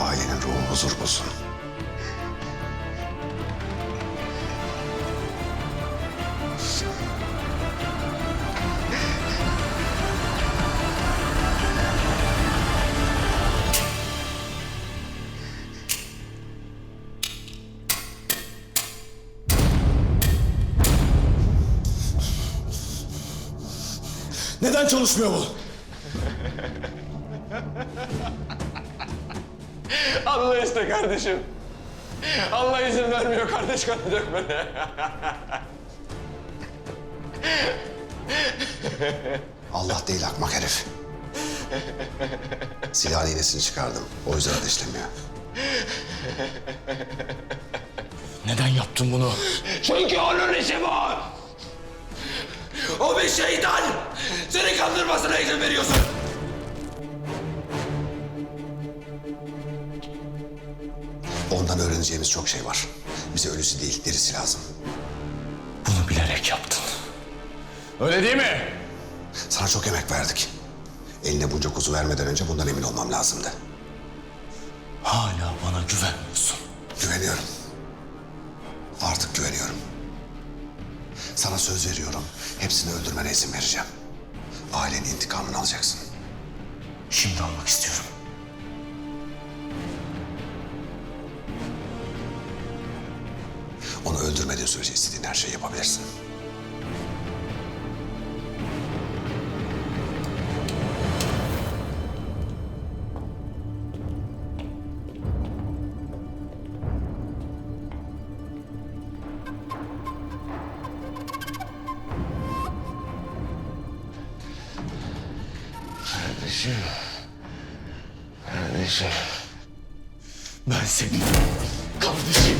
Ailenin ruhu huzur bulsun. Neden çalışmıyor bu? Allah iste kardeşim. Allah izin vermiyor kardeş kanı dökmene. Allah değil akmak herif. Silahın iğnesini çıkardım. O yüzden ateşlemiyor. Neden yaptın bunu? Çünkü onun işi bu. O bir şeytan. Seni kandırmasına izin veriyorsun. Ondan öğreneceğimiz çok şey var. Bize ölüsü değil, dirisi lazım. Bunu bilerek yaptın. Öyle değil mi? Sana çok emek verdik. Eline bunca kuzu vermeden önce bundan emin olmam lazımdı. Hala bana güvenmiyorsun. Güveniyorum. Artık güveniyorum. Sana söz veriyorum. Hepsini öldürmene izin vereceğim. Ailenin intikamını alacaksın. Şimdi almak istiyorum. Onu öldürmediğin sürece istediğin her şeyi yapabilirsin. Kardeşim. Kardeşim. Ben senin kardeşim.